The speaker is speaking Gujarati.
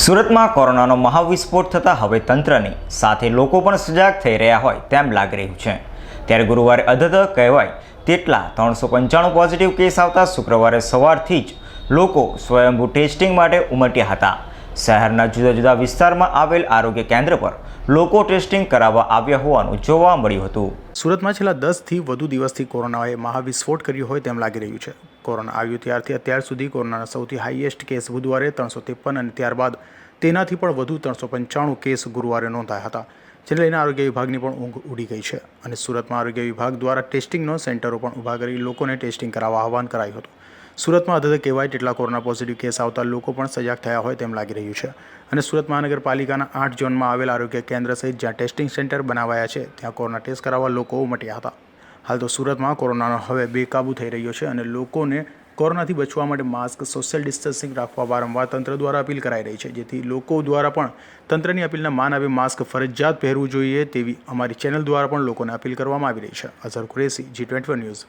સુરતમાં કોરોનાનો મહાવિસ્ફોટ થતાં હવે તંત્રની સાથે લોકો પણ સજાગ થઈ રહ્યા હોય તેમ લાગી રહ્યું છે. ત્યારે ગુરુવારે અધધ કહેવાય તેટલા ત્રણસો પંચાણું પોઝિટિવ કેસ આવતા શુક્રવારે સવારથી જ લોકો સ્વયંભૂ ટેસ્ટિંગ માટે ઉમટ્યા હતા. શહેરના જુદા જુદા વિસ્તારમાં આવેલ આરોગ્ય કેન્દ્ર પર લોકો ટેસ્ટિંગ કરાવવા આવ્યા હોવાનું જોવા મળ્યું હતું. સુરતમાં છેલ્લા દસથી વધુ દિવસથી કોરોનાએ મહાવિસ્ફોટ કર્યો હોય તેમ લાગી રહ્યું છે. કોરોના આવ્યું ત્યારથી અત્યાર સુધી કોરોનાના સૌથી હાઈએસ્ટ કેસ બુધવારે ત્રણસો ત્રેપન અને ત્યારબાદ તેનાથી પણ વધુ ત્રણસો પંચાણું કેસ ગુરુવારે નોંધાયા હતા. જેને લઈને આરોગ્ય વિભાગની પણ ઊંઘ ઉડી ગઈ છે અને સુરતમાં આરોગ્ય વિભાગ દ્વારા ટેસ્ટિંગનો સેન્ટરો પણ ઊભા કરી લોકોને ટેસ્ટિંગ કરાવવા આહવાન કરાયું હતું. સુરતમાં અધધ કહેવાય તેટલા કોરોના પોઝિટિવ કેસ આવતા લોકો પણ સજાગ થયા હોય તેમ લાગી રહ્યું છે. અને સુરત મહાનગરપાલિકાના આઠ ઝોનમાં આવેલ આરોગ્ય કેન્દ્ર સહિત જ્યાં ટેસ્ટિંગ સેન્ટર બનાવાયા છે, ત્યાં કોરોના ટેસ્ટ કરાવવા લોકો ઉમટ્યા હતા. હાલ તો સુરતમાં કોરોનાનો હવે બેકાબૂ થઈ રહ્યો છે અને લોકોને કોરોનાથી બચવા માટે માસ્ક સોશિયલ ડિસ્ટન્સિંગ રાખવા વારંવાર તંત્ર દ્વારા અપીલ કરાઈ રહી છે, જેથી લોકો દ્વારા પણ તંત્રની અપીલના માન આપી માસ્ક ફરજિયાત પહેરવું જોઈએ તેવી અમારી ચેનલ દ્વારા પણ લોકોને અપીલ કરવામાં આવી રહી છે. Azhar Qureshi, G twenty news.